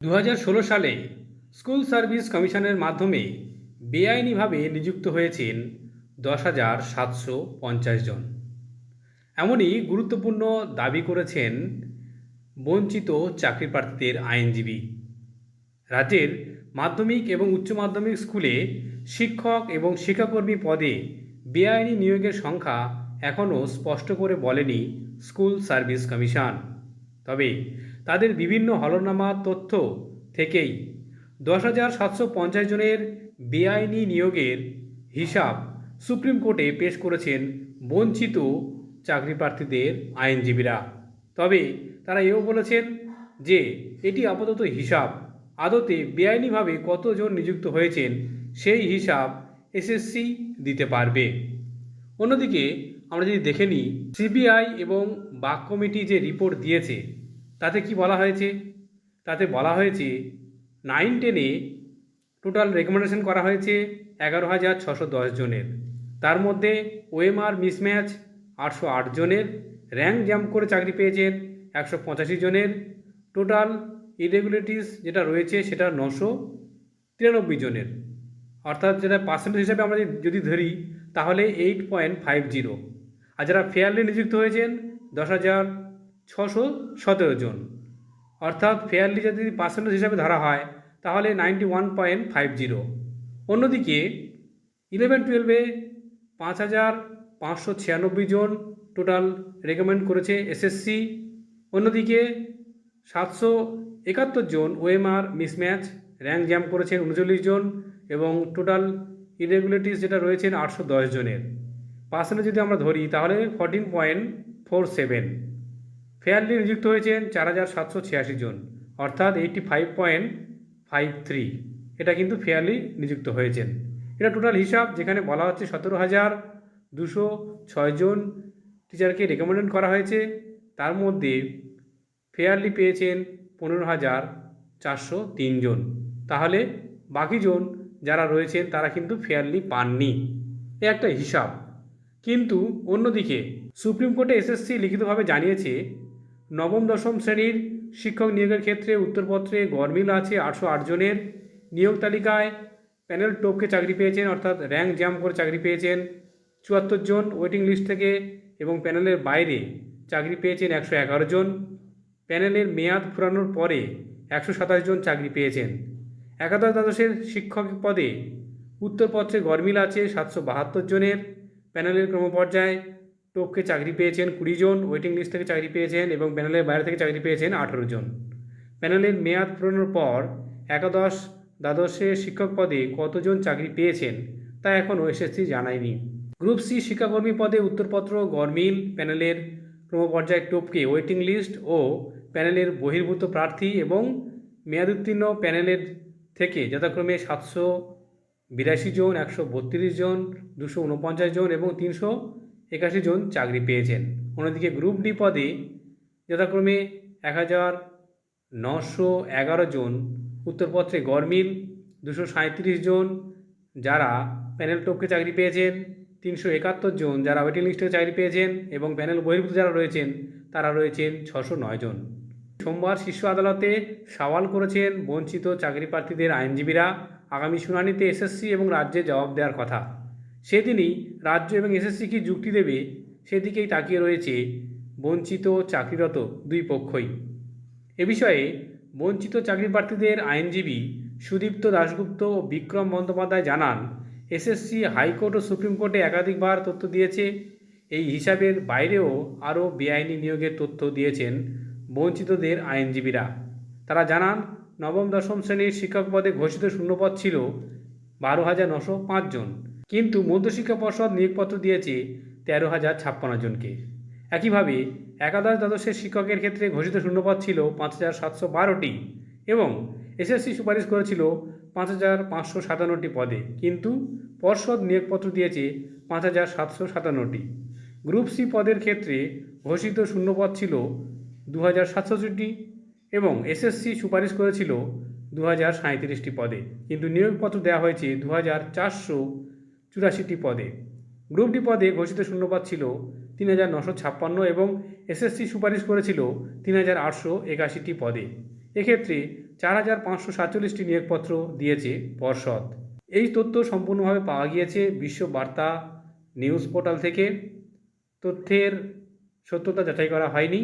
দু হাজার ষোলো সালে স্কুল সার্ভিস কমিশনের মাধ্যমে বেআইনিভাবে নিযুক্ত হয়েছেন দশ হাজার সাতশো পঞ্চাশ জন। এমনই গুরুত্বপূর্ণ দাবি করেছেন বঞ্চিত চাকরি প্রার্থীদের আইনজীবী। রাজ্যের মাধ্যমিক এবং উচ্চ মাধ্যমিক স্কুলে শিক্ষক এবং শিক্ষাকর্মী পদে বেআইনি নিয়োগের সংখ্যা এখনও স্পষ্ট করে বলেনি স্কুল সার্ভিস কমিশন। তবে তাদের বিভিন্ন হলনামা তথ্য থেকেই দশ হাজার সাতশো পঞ্চাশ জনের বেআইনি নিয়োগের হিসাব সুপ্রিম কোর্টে পেশ করেছেন বঞ্চিত চাকরি প্রার্থীদের আইনজীবীরা। তবে তারা এও বলেছেন যে, এটি আপাতত হিসাব। আদতে বেআইনিভাবে কতজন নিযুক্ত হয়েছেন সেই হিসাব এসএসসি দিতে পারবে। অন্যদিকে আমরা যদি দেখে নিই, সিবিআই এবং বাক কমিটি যে রিপোর্ট দিয়েছে তাতে কি বলা হয়েছে? তাতে বলা হয়েছে নাইন টেনে টোটাল রেকমেন্ডেশন করা হয়েছে এগারো হাজার ছশো দশ জনের। তার মধ্যে ওএমআর মিসম্যাচ আটশো আট জনের র্যাঙ্ক জাম্প করে চাকরি পেয়েছেন একশো পঁচাশি জনের টোটাল ইরেগুলেটিস যেটা রয়েছে সেটা নশো তিরানব্বই জনের। অর্থাৎ যেটা পার্সেন্টেজ হিসাবে আমরা যদি ধরি, তাহলে এইট পয়েন্ট ফাইভ জিরো আর যারা ফেয়ারলি নিযুক্ত হয়েছেন, দশ হাজার ছশো সতেরো জন। অর্থাৎ ফেয়ারলি যদি পার্সেন্টেজ হিসাবে ধরা হয়, তাহলে ninety one point five zero অন্যদিকে ইলেভেন টুয়েলভে পাঁচ হাজার পাঁচশো ছিয়ানব্বই জন টোটাল রেকমেন্ড করেছে এসএসসি অন্যদিকে সাতশো একাত্তর জন ওএমআর মিসম্যাচ র্যাঙ্ক জ্যাম করেছেন উনচল্লিশ জন এবং টোটাল ইরেগুলেটিস যেটা রয়েছেন আটশো দশ জনের। পার্সেন্টেজ যদি আমরা ধরি, তাহলে fourteen point four seven fairly নিযুক্ত হয়েছেন চার হাজার সাতশো ছিয়াশি জন, অর্থাৎ eighty five point five three. এটা কিন্তু ফেয়ারলি নিযুক্ত হয়েছেন। এটা টোটাল হিসাব যেখানে বলা হচ্ছে সতেরো হাজার দুশো ছয়জন টিচারকে রেকমেন্ড করা হয়েছে। তার মধ্যে ফেয়ারলি পেয়েছেন পনেরো হাজার চারশো তিনজন তাহলে বাকিজন যারা রয়েছেন তারা কিন্তু ফেয়ারলি পাননি। এ একটা হিসাব। কিন্তু অন্যদিকে সুপ্রিম কোর্টে এসএসসি লিখিতভাবে জানিয়েছে নবম, দশম শ্রেণির শিক্ষক নিয়োগের ক্ষেত্রে উত্তরপত্রে গরমিল আছে আটশো আট জনের। নিয়োগ তালিকায় প্যানেল টপকে চাকরি পেয়েছেন, অর্থাৎ র্যাঙ্ক জ্যাম করে চাকরি পেয়েছেন চুয়াত্তর জন ওয়েটিং লিস্ট থেকে এবং প্যানেলের বাইরে চাকরি পেয়েছেন একশো এগারো জন। প্যানেলের মেয়াদ ফুরানোর পরে একশো সাতাশ জন চাকরি পেয়েছেন। একাদশ দ্বাদশের শিক্ষক পদে উত্তরপত্রে গরমিল আছে সাতশো বাহাত্তর জনের। প্যানেলের ক্রমপর্যায়ে টোপকে চাকরি পেয়েছেন কুড়ি জন ওয়েটিং লিস্ট থেকে চাকরি পেয়েছেন এবং প্যানেলের বাইরে থেকে চাকরি পেয়েছেন আঠেরো জন। প্যানেলের মেয়াদ পূরণের পর একাদশ দ্বাদশে শিক্ষক পদে কতজন চাকরি পেয়েছেন তা এখনও এসএসসি জানায়নি। গ্রুপ সি শিক্ষাকর্মী পদে উত্তরপত্র, গরমিল প্যানেলের ক্রমপর্যায় টোপকে ওয়েটিং লিস্ট ও প্যানেলের বহির্ভূত প্রার্থী এবং মেয়াদোত্তীর্ণ প্যানেলের থেকে যথাক্রমে সাতশো বিরাশি জন, একশো বত্রিশ জন, দুশো উনপঞ্চাশ জন এবং তিনশো একাশি জন চাকরি পেয়েছেন। অন্যদিকে গ্রুপ ডি পদে যথাক্রমে এক হাজার নশো এগারো জন, উত্তরপত্রে গরমিল দুশো সাঁত্রিশ জন যারা প্যানেল টপকে চাকরি পেয়েছেন, তিনশো একাত্তর জন যারা ওয়েটিং লিস্টে চাকরি পেয়েছেন এবং প্যানেল বহির্ভূত যারা রয়েছেন, তারা রয়েছেন ছশো নয় জন। সোমবার শীর্ষ আদালতে সওয়াল করেছেন বঞ্চিত চাকরি প্রার্থীদের আইনজীবীরা। আগামী শুনানিতে এসএসসি এবং রাজ্যে জবাব দেওয়ার কথা। সেদিনই রাজ্য এবং এসএসসি কি যুক্তি দেবে, সেদিকেই তাকিয়ে রয়েছে বঞ্চিত চাকরিরত দুই পক্ষই। এ বিষয়ে বঞ্চিত চাকরি প্রার্থীদের আইনজীবী সুদীপ্ত দাশগুপ্ত ও বিক্রম বন্দ্যোপাধ্যায় জানান, এসএসসি, হাইকোর্ট ও সুপ্রিম কোর্টে একাধিকবার তথ্য দিয়েছে। এই হিসাবের বাইরেও আরও বেআইনি নিয়োগের তথ্য দিয়েছেন বঞ্চিতদের আইনজীবীরা। তারা জানান, নবম, দশম শ্রেণির শিক্ষক পদে ঘোষিত শূন্যপদ ছিল বারো হাজার নশো পাঁচজন কিন্তু মধ্যশিক্ষা পর্ষদ নিয়োগপত্র দিয়েছে তেরো হাজার ছাপ্পান্ন জনকে। একইভাবে একাদশ দ্বাদশের শিক্ষকের ক্ষেত্রে ঘোষিত শূন্যপদ ছিল পাঁচ হাজার সাতশো বারোটি এবং এসএসসি সুপারিশ করেছিল পাঁচ হাজার পাঁচশো সাতান্নটি পদে। কিন্তু পর্ষদ নিয়োগপত্র দিয়েছে পাঁচ হাজার সাতশো সাতান্নটি। গ্রুপ সি পদের ক্ষেত্রে ঘোষিত শূন্যপদ ছিল দু হাজার সাতষট্টি এবং এসএসসি সুপারিশ করেছিল দু হাজার সাঁত্রিশটি পদে। কিন্তু নিয়োগপত্র দেওয়া হয়েছে দু হাজার চারশো চুরাশিটি পদে। গ্রুপ ডি পদে ঘোষিত শূন্যপদ ছিল তিন হাজার নশো ছাপ্পান্ন এবং এসএসসি সুপারিশ করেছিল তিন হাজার আটশো একাশিটি পদে। এক্ষেত্রে চার হাজার পাঁচশো সাতচল্লিশটি নিয়োগপত্র দিয়েছে পর্ষদ। এই তথ্য সম্পূর্ণভাবে পাওয়া গিয়েছে বিশ্ব বার্তা নিউজ পোর্টাল থেকে। তথ্যের সত্যতা যাচাই করা হয়নি।